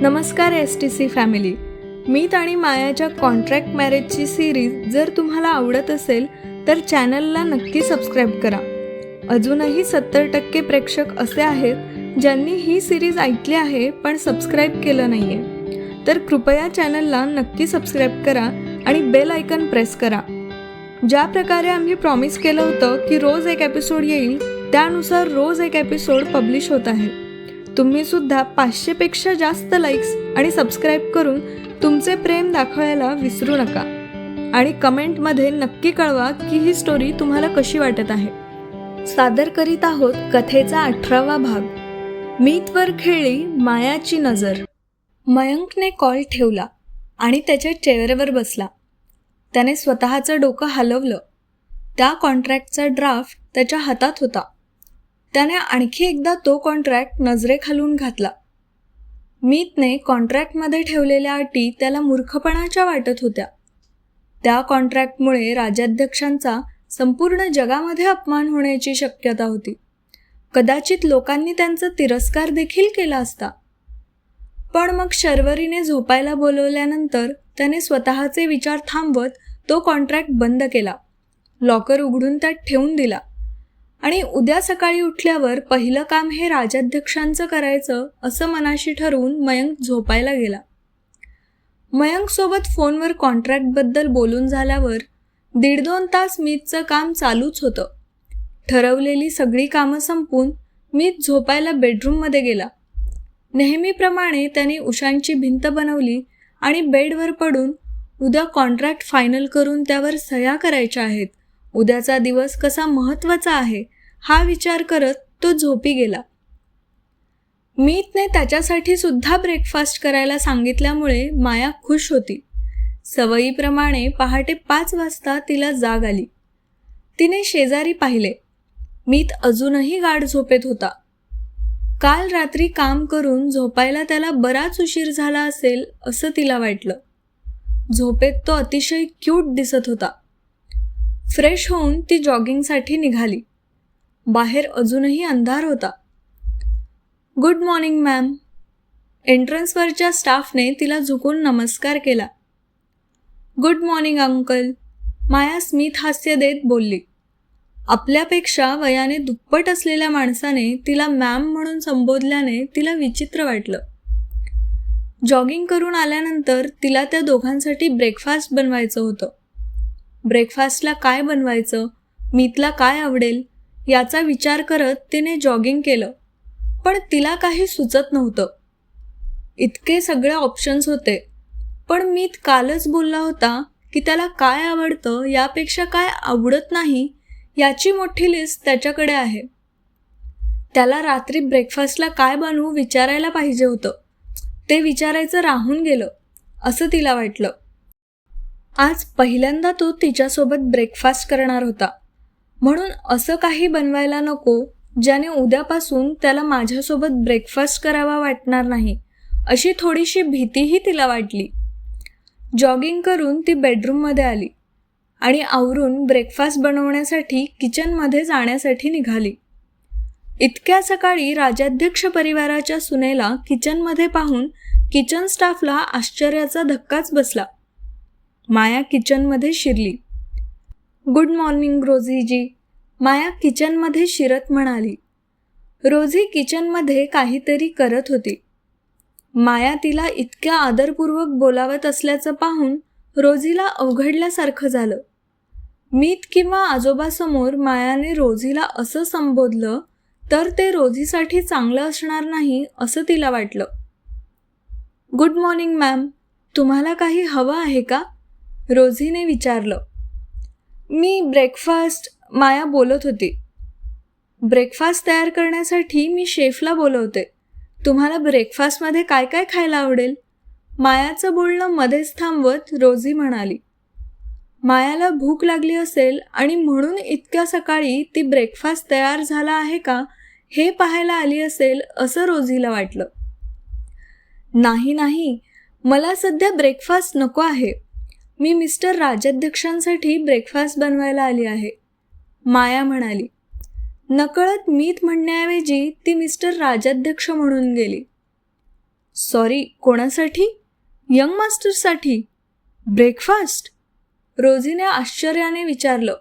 नमस्कार S T C family Meet आणि मायाच्या कॉन्ट्रॅक्ट मॅरेजची सिरीज जर तुम्हाला आवडत असेल तर चॅनलला नक्की सबस्क्राईब करा. अजूनही सत्तर टक्के प्रेक्षक असे आहेत ज्यांनी ही सिरीज ऐकली आहे पण सबस्क्राईब केलं नाही आहे तर कृपया चॅनलला नक्की सबस्क्राईब करा आणि बेल आयकन प्रेस करा. ज्या प्रकारे आम्ही प्रॉमिस केलं होतं की रोज एक एपिसोड येईल त्यानुसार रोज एक एपिसोड पब्लिश होत आहे. तुम्ही सुद्धा पाचशेपेक्षा जास्त लाईक्स आणि सबस्क्राईब करून तुमचे प्रेम दाखवायला विसरू नका. आणि कमेंटमध्ये नक्की कळवा की ही स्टोरी तुम्हाला कशी वाटत आहे. सादर करीत आहोत कथेचा अठरावा भाग. मीतवर खेळली मायाची नजर. मयंकने कॉल ठेवला आणि त्याच्या चेअरवर बसला. त्याने स्वतःचं डोकं हलवलं. त्या कॉन्ट्रॅक्टचा ड्राफ्ट त्याच्या हातात होता. त्याने आणखी एकदा तो कॉन्ट्रॅक्ट नजरेखालून घातला. मीतने कॉन्ट्रॅक्टमध्ये ठेवलेल्या अटी त्याला मूर्खपणाच्या वाटत होत्या. त्या कॉन्ट्रॅक्टमुळे राजाध्यक्षांचा संपूर्ण जगामध्ये अपमान होण्याची शक्यता होती. कदाचित लोकांनी त्यांचा तिरस्कार देखील केला असता. पण मग शर्वरीने झोपायला बोलवल्यानंतर त्याने स्वतःचे विचार थांबवत तो कॉन्ट्रॅक्ट बंद केला. लॉकर उघडून त्यात ठेवून दिला. आणि उद्या सकाळी उठल्यावर पहिलं काम हे राजाध्यक्षांचं करायचं असं मनाशी ठरवून मयंक झोपायला गेला. मयंकसोबत फोनवर कॉन्ट्रॅक्टबद्दल बोलून झाल्यावर दीड दोन तास मीतचं काम चालूच होतं. ठरवलेली सगळी कामं संपून मीत झोपायला बेडरूममध्ये गेला. नेहमीप्रमाणे त्याने उशांची भिंत बनवली आणि बेडवर पडून उद्या कॉन्ट्रॅक्ट फायनल करून त्यावर सह्या करायच्या आहेत. उद्याचा दिवस कसा महत्त्वाचा आहे हा विचार करत तो झोपी गेला. मीतने त्याच्यासाठी सुद्धा ब्रेकफास्ट करायला सांगितल्यामुळे माया खुश होती. सवयीप्रमाणे पहाटे पाच वाजता तिला जाग आली. तिने शेजारी पाहिले. मीत अजूनही गाढ झोपेत होता. काल रात्री काम करून झोपायला त्याला बराच उशीर झाला असेल असं तिला वाटलं. झोपेत तो अतिशय क्यूट दिसत होता. फ्रेश होऊन ती जॉगिंगसाठी निघाली. बाहेर अजूनही अंधार होता. Good morning ma'am. एंट्रन्सवरच्या स्टाफने तिला झुकून नमस्कार केला. Good morning uncle. माया स्मित हास्य देत बोलली. आपल्यापेक्षा वयाने दुप्पट असलेल्या माणसाने तिला मॅम म्हणून संबोधल्याने तिला विचित्र वाटलं. जॉगिंग करून आल्यानंतर तिला त्या दोघांसाठी ब्रेकफास्ट बनवायचं होतं. ब्रेकफास्टला काय बनवायचं? मीतला काय आवडेल? याचा विचार करत तिने जॉगिंग केलं. पण तिला काही सुचत नव्हतं. इतके सगळे ऑप्शन्स होते. पण मीत कालच बोलला होता की त्याला काय आवडतं यापेक्षा काय आवडत नाही याची मोठी लिस्ट त्याच्याकडे आहे. त्याला रात्री ब्रेकफास्टला काय बनवू विचारायला पाहिजे होतं. ते विचारायचं राहून गेलं असं तिला वाटलं. आज पहिल्यांदा तो तिच्यासोबत ब्रेकफास्ट करणार होता. म्हणून असं काही बनवायला नको ज्याने उद्यापासून त्याला माझ्यासोबत ब्रेकफास्ट करावा वाटणार नाही अशी थोडीशी भीतीही तिला वाटली. जॉगिंग करून ती बेडरूममध्ये आली आणि आवरून ब्रेकफास्ट बनवण्यासाठी किचनमध्ये जाण्यासाठी निघाली. इतक्या सकाळी राजाध्यक्ष परिवाराच्या सुनेला किचनमध्ये पाहून किचन स्टाफला आश्चर्याचा धक्काच बसला. माया किचनमध्ये शिरली. Good morning रोझीजी. माया किचनमध्ये शिरत म्हणाली. रोझी किचनमध्ये काहीतरी करत होती. माया तिला इतक्या आदरपूर्वक बोलावत असल्याचं पाहून रोझीला अवघडल्यासारखं झालं. मीत किंवा आजोबासमोर मायाने रोझीला असं संबोधलं तर ते रोझीसाठी चांगलं असणार नाही असं तिला वाटलं. Good morning ma'am. तुम्हाला काही हवं आहे का? रोझीने विचारलं मी ब्रेकफास्ट माया बोलत होती. ब्रेकफास्ट तयार करण्यासाठी मी शेफला बोलवते. तुम्हाला ब्रेकफास्टमध्ये काय काय खायला आवडेल? मायाचं बोलणं मध्येच थांबवत रोझी म्हणाली मायाला भूक लागली असेल आणि म्हणून इतक्या सकाळी ती ब्रेकफास्ट तयार झाला आहे का हे पाहायला आली असेल असं रोझीला वाटलं. नाही नाही. मला सध्या ब्रेकफास्ट नको आहे. मी मिस्टर राजाध्यक्षांसाठी ब्रेकफास्ट बनवायला आली आहे. माया म्हणाली नकळत मीत म्हणण्याऐवजी ती मिस्टर राजाध्यक्ष म्हणून गेली. सॉरी कोणासाठी? यंग मास्टरसाठी ब्रेकफास्ट रोजीने आश्चर्याने विचारलं.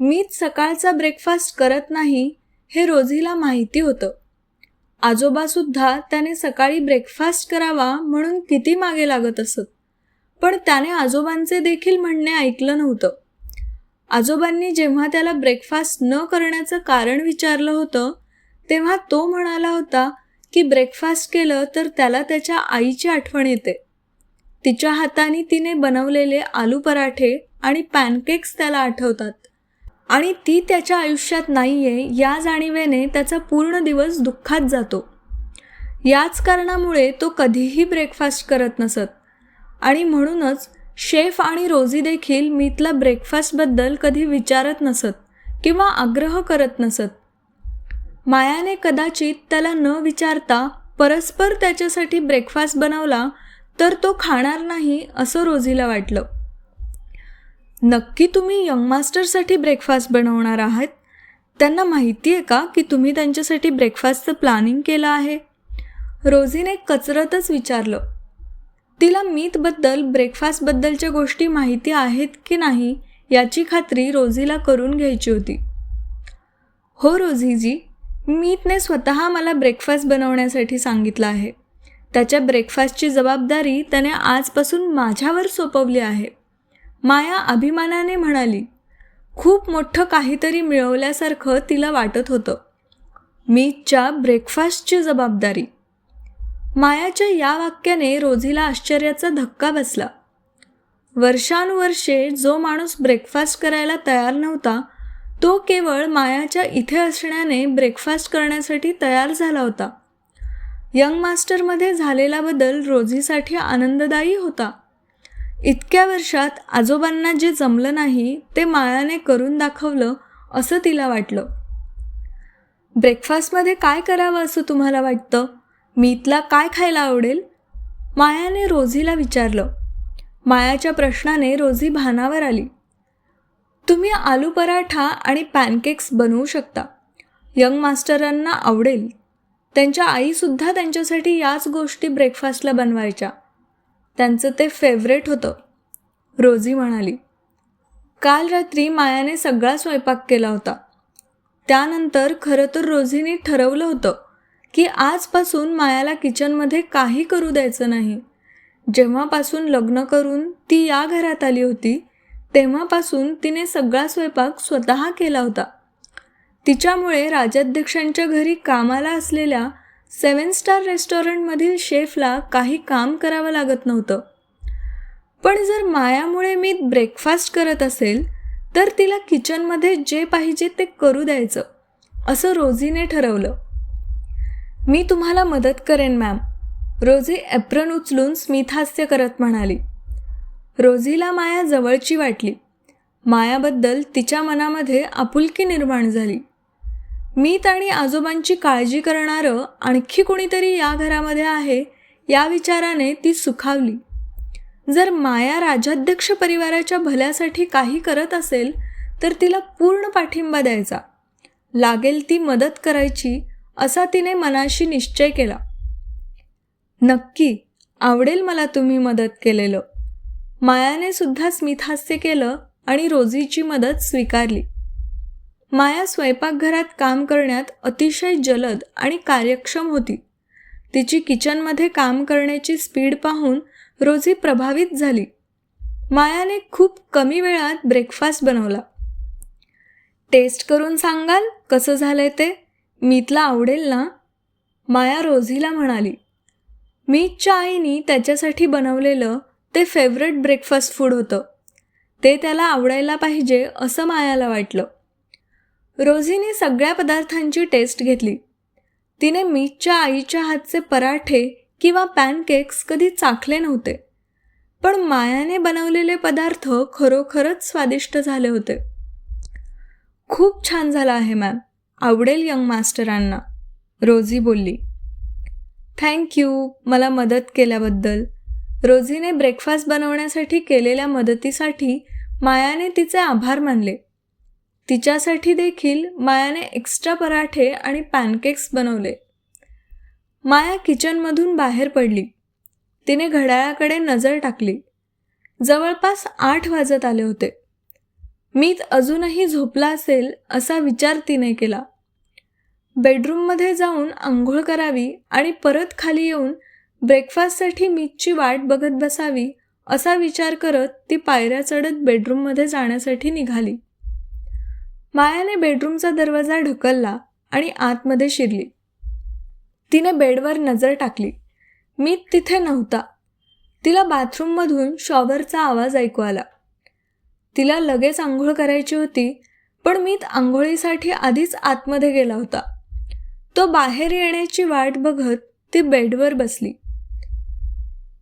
मीच सकाळचा ब्रेकफास्ट करत नाही हे रोजीला माहिती होतं. आजोबासुद्धा त्याने सकाळी ब्रेकफास्ट करावा म्हणून किती मागे लागत असत? पण त्याने आजोबांचे देखील म्हणणे ऐकलं नव्हतं. आजोबांनी जेव्हा त्याला ब्रेकफास्ट न करण्याचं कारण विचारलं होतं तेव्हा तो म्हणाला होता की ब्रेकफास्ट केलं तर त्याला त्याच्या आईची आठवण येते. तिच्या हाताने तिने बनवलेले आलू पराठे आणि पॅनकेक्स त्याला आठवतात. आणि ती त्याच्या आयुष्यात नाही आहे या जाणीवेने त्याचा पूर्ण दिवस दुःखात जातो. याच कारणामुळे तो कधीही ब्रेकफास्ट करत नसत. आणि म्हणूनच शेफ आणि रोजी देखील मीतला ब्रेकफास्टबद्दल कधी विचारत नसत किंवा आग्रह करत नसत. मायाने कदाचित त्याला न विचारता परस्पर त्याच्यासाठी ब्रेकफास्ट बनवला तर तो खाणार नाही असं रोजीला वाटलं. नक्की तुम्ही यंग मास्टरसाठी ब्रेकफास्ट बनवणार आहात? त्यांना माहिती आहे का की तुम्ही त्यांच्यासाठी ब्रेकफास्टचं प्लॅनिंग केलं आहे? रोजीने कचरतच विचारलं. तिला मीतबद्दल ब्रेकफास्टबद्दलच्या गोष्टी माहिती आहेत की नाही याची खात्री रोजीला करून घ्यायची होती. हो रोझीजी मीतने स्वतः मला ब्रेकफास्ट बनवण्यासाठी सांगितलं आहे. त्याच्या ब्रेकफास्टची जबाबदारी त्याने आजपासून माझ्यावर सोपवली आहे. माया अभिमानाने म्हणाली खूप मोठं काहीतरी मिळवल्यासारखं तिला वाटत होतं. मीतच्या ब्रेकफास्टची जबाबदारी मायाच्या या वाक्याने रोजीला आश्चर्याचा धक्का बसला. वर्षानुवर्षे जो माणूस ब्रेकफास्ट करायला तयार नव्हता तो केवळ मायाच्या इथे असण्याने ब्रेकफास्ट करण्यासाठी तयार झाला होता. यंग मास्टरमध्ये झालेला बदल रोजीसाठी आनंददायी होता. इतक्या वर्षात आजोबांना जे जमलं नाही ते मायाने करून दाखवलं असं तिला वाटलं. ब्रेकफास्टमध्ये काय करावं असं तुम्हाला वाटतं? मीतला काय खायला आवडेल? मायाने रोझीला विचारलं. मायाच्या प्रश्नाने रोझी भानावर आली. तुम्ही आलू पराठा आणि पॅनकेक्स बनवू शकता. यंग मास्टरांना आवडेल. त्यांच्या आईसुद्धा त्यांच्यासाठी याच गोष्टी ब्रेकफास्टला बनवायच्या. त्यांचं ते फेवरेट होतं. रोजी म्हणाली. काल रात्री मायाने सगळा स्वयंपाक केला होता. त्यानंतर खरं तर रोजीने ठरवलं होतं. की आजपासून मायाला किचनमध्ये काही करू द्यायचं नाही. जेव्हापासून लग्न करून ती या घरात आली होती तेव्हापासून तिने सगळा स्वयंपाक स्वतः केला होता. तिच्यामुळे राजाध्यक्षांच्या घरी कामाला असलेल्या सेवन स्टार रेस्टॉरंटमधील शेफला काही काम करावं लागत नव्हतं. पण जर मायामुळे मी ब्रेकफास्ट करत असेल तर तिला किचनमध्ये जे पाहिजे ते करू द्यायचं असं रोजीने ठरवलं. मी तुम्हाला मदत करेन मॅम. रोजी एप्रन उचलून स्मितहास्य करत म्हणाली. रोजीला माया जवळची वाटली. मायाबद्दल तिच्या मनामध्ये आपुलकी निर्माण झाली. मीत आणि आजोबांची काळजी करणारं आणखी कोणीतरी या घरामध्ये आहे या विचाराने ती सुखावली. जर माया राजाध्यक्ष परिवाराच्या भल्यासाठी काही करत असेल तर तिला पूर्ण पाठिंबा द्यायचा. लागेल ती मदत करायची असा तिने मनाशी निश्चय केला. नक्की आवडेल मला तुम्ही मदत केलेलं. मायाने सुद्धा स्मितहास्य केलं आणि रोजीची मदत स्वीकारली. माया स्वयंपाकघरात काम करण्यात अतिशय जलद आणि कार्यक्षम होती. तिची किचनमध्ये काम करण्याची स्पीड पाहून रोजी प्रभावित झाली. मायाने खूप कमी वेळात ब्रेकफास्ट बनवला. टेस्ट करून सांगाल कसं झालंय ते? मीतला आवडेल ना? माया रोझीला म्हणाली. मीतच्या आईनी त्याच्यासाठी बनवलेलं ते फेवरेट ब्रेकफास्ट फूड होतं. ते त्याला आवडायला पाहिजे असं मायाला वाटलं. रोझीने सगळ्या पदार्थांची टेस्ट घेतली. तिने मीतच्या आईच्या हातचे पराठे किंवा पॅनकेक्स कधी चाखले नव्हते. पण मायाने बनवलेले पदार्थ खरोखरच स्वादिष्ट झाले होते. खूप छान झाला आहे मॅम. आवडेल यंग मास्टरांना रोजी बोलली. थँक्यू मला मदत केल्याबद्दल. रोजीने ब्रेकफास्ट बनवण्यासाठी केलेल्या मदतीसाठी मायाने तिचे आभार मानले. तिच्यासाठी देखील मायाने एक्स्ट्रा पराठे आणि पॅनकेक्स बनवले. माया किचनमधून बाहेर पडली. तिने घड्याळाकडे नजर टाकली. जवळपास आठ वाजत आले होते. मीत अजूनही झोपला असेल असा विचार तिने केला. बेडरूममध्ये जाऊन आंघोळ करावी आणि परत खाली येऊन ब्रेकफास्टसाठी मीतची वाट बघत बसावी असा विचार करत ती पायऱ्या चढत बेडरूममध्ये जाण्यासाठी निघाली. मायाने बेडरूमचा दरवाजा ढकलला आणि आतमध्ये शिरली. तिने बेडवर नजर टाकली. मीत तिथे नव्हता. तिला बाथरूममधून शॉवरचा आवाज ऐकू आला. तिला लगेच आंघोळ करायची होती पण मीत आंघोळीसाठी आधीच आतमध्ये गेला होता. तो बाहेर येण्याची वाट बघत ती बेडवर बसली.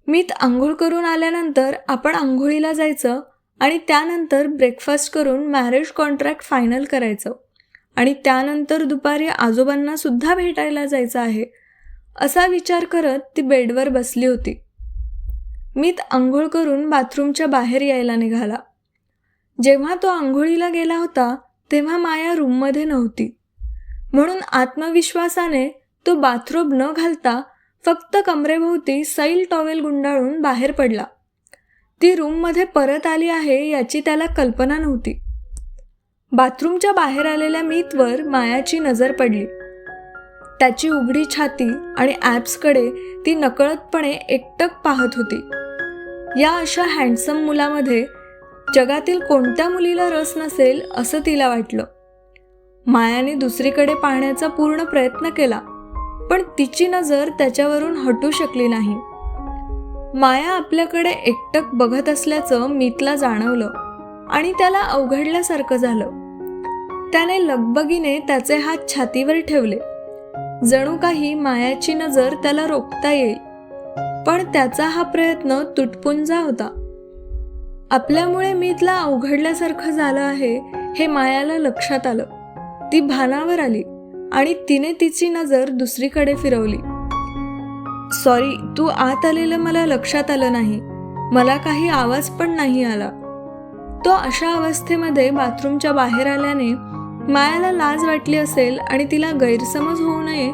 मीत आंघोळ करून आल्यानंतर आपण आंघोळीला जायचं आणि त्यानंतर ब्रेकफास्ट करून मॅरेज कॉन्ट्रॅक्ट फायनल करायचं आणि त्यानंतर दुपारी आजोबांना सुद्धा भेटायला जायचं आहे असा विचार करत ती बेडवर बसली होती. मीत आंघोळ करून बाथरूमच्या बाहेर यायला निघाला. जेव्हा तो आंघोळीला गेला होता तेव्हा माया रूममध्ये नव्हती. म्हणून आत्मविश्वासाने तो बाथरूम न घालता फक्त कमरेभोवती सैल टॉवेल गुंडाळून बाहेर पडला. ती रूममध्ये परत आली आहे याची त्याला कल्पना नव्हती. बाथरूमच्या बाहेर आलेल्या मीतवर मायाची नजर पडली. त्याची उघडी छाती आणि ॲप्सकडे ती नकळतपणे एकटक पाहत होती. या अशा हँडसम मुलामध्ये जगातील कोणत्या मुलीला रस नसेल असं तिला वाटलं. मायाने दुसरीकडे पाहण्याचा पूर्ण प्रयत्न केला पण तिची नजर त्याच्यावरून हटू शकली नाही. माया आपल्याकडे एकटक बघत असल्याचं मीतला जाणवलं आणि त्याला अवघडल्यासारखं झालं. त्याने लगबगीने त्याचे हात छातीवर ठेवले. जणू काही मायाची नजर त्याला रोखता येईल पण त्याचा हा प्रयत्न तुटपुंजा होता. आपल्यामुळे मीतला अवघडल्यासारखं झालं आहे हे मायाला लक्षात आलं. ती भानावर आली आणि तिने तिची नजर दुसरीकडे फिरवली. सॉरी तू आत आलेलं मला लक्षात आलं नाही. मला काही आवाज पण नाही आला. तो अशा अवस्थेमध्ये बाथरूमच्या बाहेर आल्याने मायाला लाज वाटली असेल आणि तिला गैरसमज होऊ नये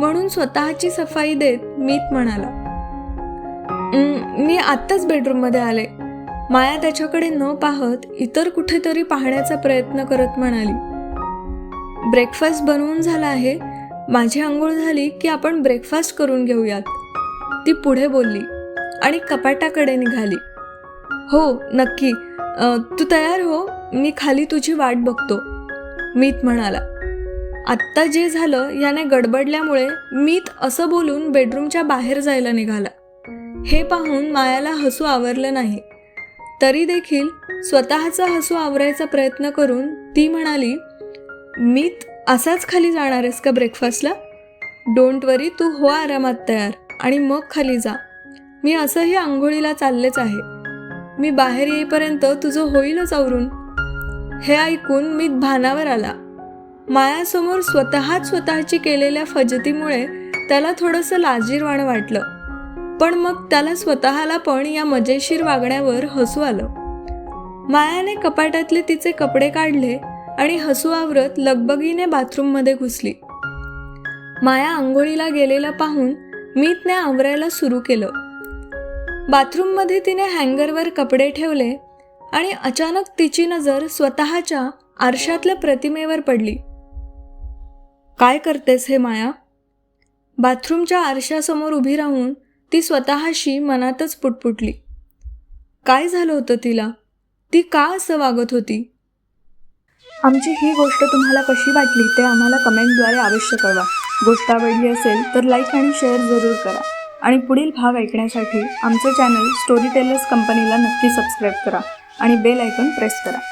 म्हणून स्वतःची सफाई देत मीत म्हणाला. मी आत्ताच बेडरूममध्ये आले. माया त्याच्याकडे न पाहत इतर कुठेतरी पाहण्याचा प्रयत्न करत म्हणाली ब्रेकफास्ट बनवून झाला आहे. माझी आंघोळ झाली की आपण ब्रेकफास्ट करून घेऊयात. ती पुढे बोलली आणि कपाटाकडे निघाली. हो नक्की. तू तयार हो. मी खाली तुझी वाट बघतो. मीत म्हणाला आत्ता जे झालं याने गडबडल्यामुळे मीत असं बोलून बेडरूमच्या बाहेर जायला निघाला. हे पाहून मायाला हसू आवरलं नाही. तरी देखील स्वतःचा हसू आवरायचा प्रयत्न करून ती म्हणाली मीत असाच खाली जाणार आहेस का ब्रेकफास्टला डोंट वरी तू हो आरामात तयार आणि मग खाली जा. मी असंही आंघोळीला चाललेच आहे. मी बाहेर येईपर्यंत तुझं होईलच आवरून. हे ऐकून मीत भानावर आला. मायासमोर स्वतःच स्वतःची केलेल्या फजतीमुळे त्याला थोडंसं लाजीरवाणं वाटलं. पण मग त्याला स्वतःला पण या मजेशीर वागण्यावर हसू आलं. मायाने कपाटातले तिचे कपडे काढले आणि हसू आवरत लगबगीने बाथरूममध्ये घुसली. माया आंघोळीला गेलेला पाहून मीतने आवरायला सुरू केलं. बाथरूममध्ये तिने हँगरवर कपडे ठेवले आणि अचानक तिची नजर स्वतःच्या आरशातल्या प्रतिमेवर पडली. काय करतेस हे माया? बाथरूमच्या आरशासमोर उभी राहून ती स्वतःशी मनातच पुटपुटली. काय झालं होतं तिला? ती का असं वागत होती? आमची ही गोष्ट तुम्हाला कशी वाटली ते आम्हाला कमेंटद्वारे अवश्य कळवा. गोष्ट आवडली असेल तर लाईक आणि शेअर जरूर करा. आणि पुढील भाग ऐकण्यासाठी आमचं चॅनल स्टोरी टेलर्स कंपनीला नक्की सबस्क्राईब करा. आणि बेल आयकॉन प्रेस करा.